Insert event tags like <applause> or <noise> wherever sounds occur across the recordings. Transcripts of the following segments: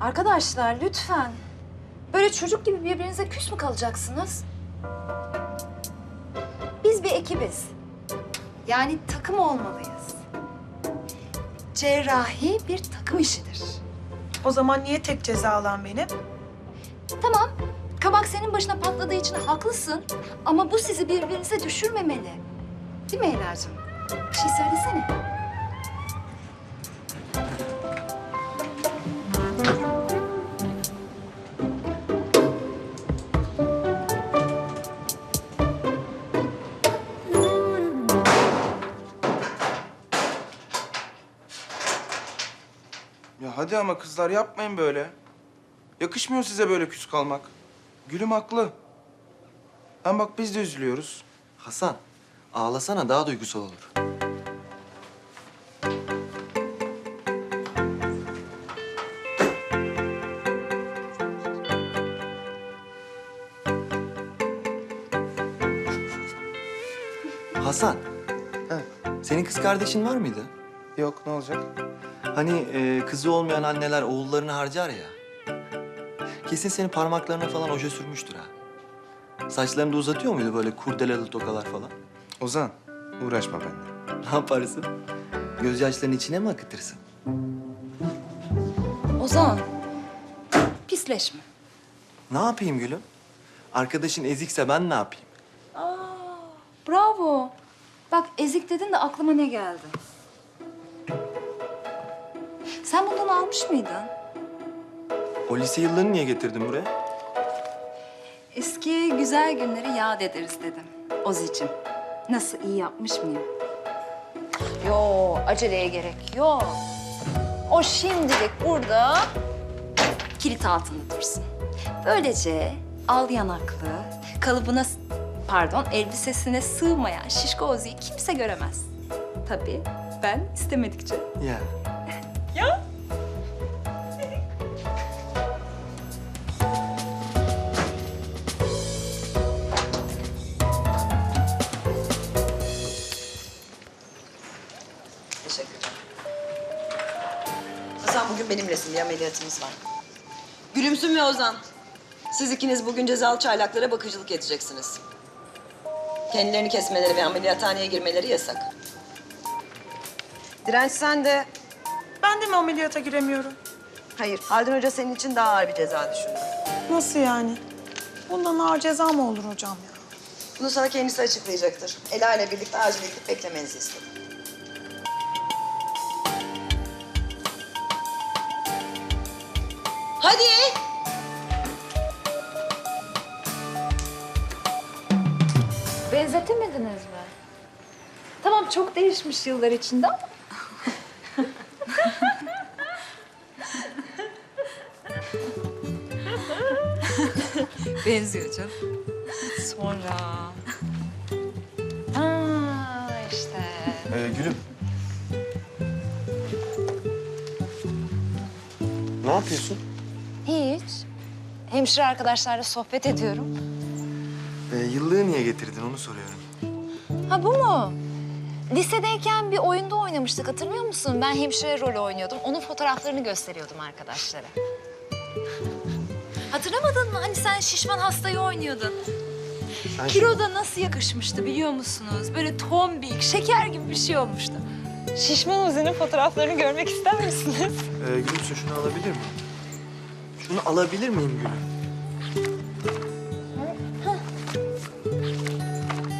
Arkadaşlar lütfen. Böyle çocuk gibi birbirinize küs mü kalacaksınız? Biz bir ekibiz. Yani takım olmalıyız. Cerrahi bir takım işidir. O zaman niye tek ceza alan benim? Tamam, kabak senin başına patladığı için haklısın. Ama bu sizi birbirinize düşürmemeli. Değil mi Ela'cığım? Bir şey söylesene. Hadi ama kızlar yapmayın böyle. Yakışmıyor size böyle küs kalmak. Gülüm haklı. Hem bak biz de üzülüyoruz. Hasan, ağlasana daha duygusal olur. Hasan, senin kız kardeşin var mıydı? Yok ne olacak? Hani e, kızı olmayan anneler oğullarını harcar ya. Kesin senin parmaklarına falan oje sürmüştür ha. Saçlarını da uzatıyor muydu böyle kurdelalı tokalar falan? Ozan uğraşma benimle. Ne yaparsın? Gözyaşlarını içine mi akıtırsın? Ozan, pisleşme. Ne yapayım gülüm? Arkadaşın ezikse ben ne yapayım? Aa, bravo. Bak ezik dedin de aklıma ne geldi? Sen bundan almış mıydın? O lise yıllarını niye getirdin buraya? Eski güzel günleri yad ederiz dedim. Ozi'cim, nasıl iyi yapmış mıyım? Yo, aceleye gerek yok. O şimdilik burada kilit altında dursun. Böylece al yanaklı, kalıbına, pardon elbisesine sığmayan şişko Ozi'yi kimse göremez. Tabii ben istemedikçe. Ya. Benimlesin bir ameliyatımız var. Gülümsün ve Ozan. Siz ikiniz bugün cezalı çaylaklara bakıcılık edeceksiniz. Kendilerini kesmeleri ve ameliyathaneye girmeleri yasak. Direnç sen de... Ben de mi ameliyata giremiyorum? Hayır, Haldun Hoca senin için daha ağır bir ceza düşündü. Nasıl yani? Bundan ağır ceza mı olur hocam ya? Bunu sana kendisi açıklayacaktır. Ela ile birlikte acil gidip beklemenizi istedim. Hadi! Benzetemediniz mi? Tamam çok değişmiş yıllar içinde ama. <laughs> Benziyor canım. Sonra... Aa işte. Ee, gülüm. Ne yapıyorsun? Hemşire arkadaşlarla sohbet ediyorum. Ee, yıllığı niye getirdin onu soruyorum. Ha bu mu? Lisedeyken bir oyunda oynamıştık hatırlıyor musun? Ben hemşire rolü oynuyordum. Onun fotoğraflarını gösteriyordum arkadaşlara. Hatırlamadın mı? Hani sen şişman hastayı oynuyordun. Sen Kilo da nasıl yakışmıştı biliyor musunuz? Böyle tombik, şeker gibi bir şey olmuştu. Şişman Uzi'nin fotoğraflarını görmek ister misiniz? Ee, gülümsün şunu alabilir miyim? Şunu alabilir miyim gülüm?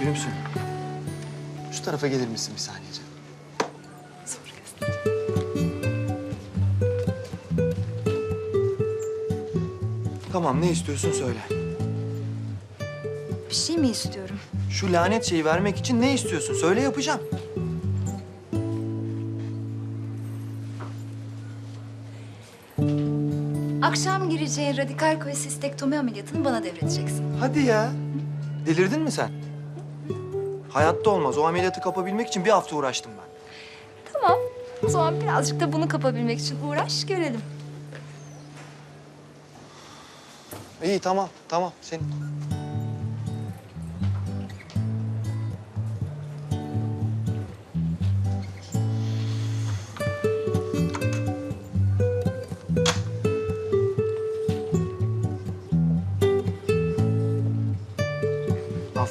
Gülümsün. Şu tarafa gelir misin bir saniye canım? Tamam ne istiyorsun söyle. Bir şey mi istiyorum? Şu lanet şeyi vermek için ne istiyorsun? Söyle yapacağım. Akşam gireceğin radikal kolesistektomi ameliyatını bana devredeceksin. Hadi ya. Delirdin mi sen? Hayatta olmaz. O ameliyatı kapabilmek için bir hafta uğraştım ben. Tamam. O zaman birazcık da bunu kapabilmek için uğraş görelim. İyi tamam tamam. Senin.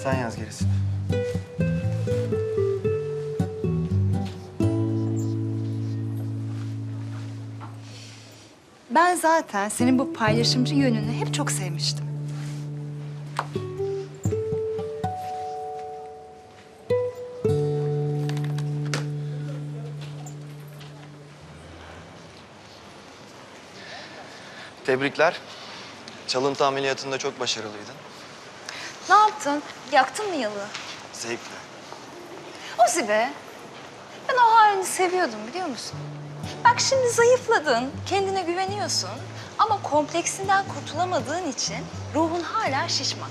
Sen yaz gerisini. Ben zaten senin bu paylaşımcı yönünü hep çok sevmiştim. Tebrikler. Çalıntı ameliyatında çok başarılıydın. Ne yaptın? Yaktın mı yalı? Zevkle. Ozi be. Ben o halini seviyordum biliyor musun? Bak şimdi zayıfladın, kendine güveniyorsun. Ama kompleksinden kurtulamadığın için ruhun hala şişman.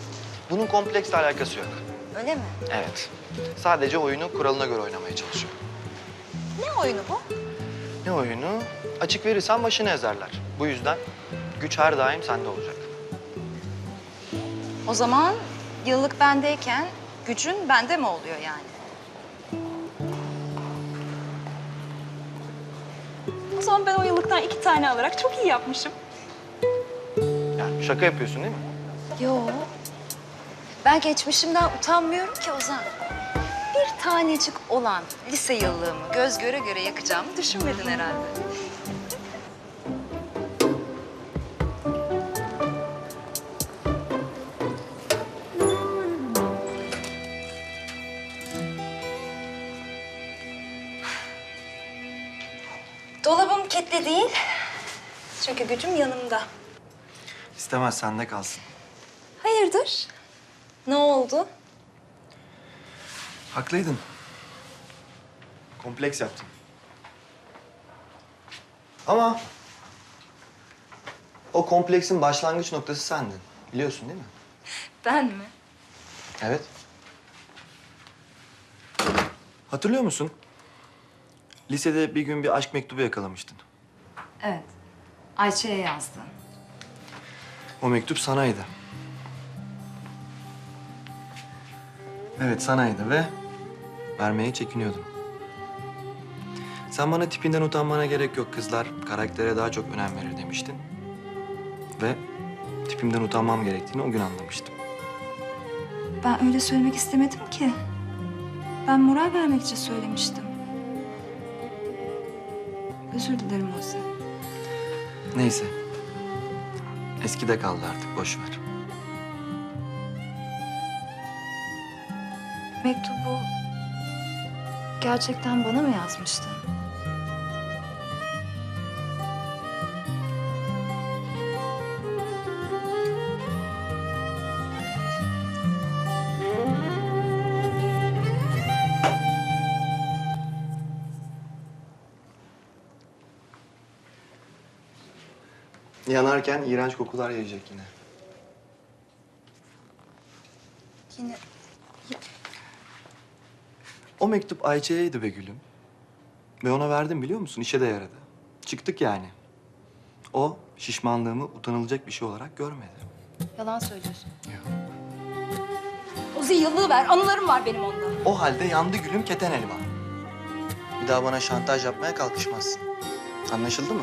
Bunun kompleksle alakası yok. Öyle mi? Evet. Sadece oyunu kuralına göre oynamaya çalışıyor. Ne oyunu bu? Ne oyunu? Açık verirsen başını ezerler. Bu yüzden güç her daim sende olacak. O zaman yıllık bendeyken gücün bende mi oluyor yani? O zaman ben o yıllıktan iki tane alarak çok iyi yapmışım. Yani şaka yapıyorsun değil mi? Yo. Ben geçmişimden utanmıyorum ki Ozan. Bir tanecik olan lise yıllığımı göz göre göre yakacağımı düşünmedin herhalde. Dolabım kilitli değil. Çünkü gücüm yanımda. İstemez sende kalsın. Hayırdır? Ne oldu? Haklıydın. Kompleks yaptın. Ama o kompleksin başlangıç noktası sendin. Biliyorsun değil mi? Ben mi? Evet. Hatırlıyor musun? Lisede bir gün bir aşk mektubu yakalamıştın. Evet. Ayça'ya yazdı. O mektup sanaydı. Evet sanaydı ve vermeye çekiniyordum. Sen bana tipinden utanmana gerek yok kızlar. Karaktere daha çok önem verir demiştin. Ve tipimden utanmam gerektiğini o gün anlamıştım. Ben öyle söylemek istemedim ki. Ben moral vermek için söylemiştim. Özür dilerim Ozi. Neyse. Eskide kaldı artık boş ver. Mektubu gerçekten bana mı yazmıştın? Yanarken iğrenç kokular yayacak yine. Yine O mektup Ayça'yaydı be gülüm. Ve ona verdim biliyor musun? İşe de yaradı. Çıktık yani. O şişmanlığımı utanılacak bir şey olarak görmedi. yalan söylüyorsun. Yok. Ozi yıllığı ver. Anılarım var benim onda. O halde yandı gülüm keten elma. Bir daha bana şantaj yapmaya kalkışmazsın. Anlaşıldı mı?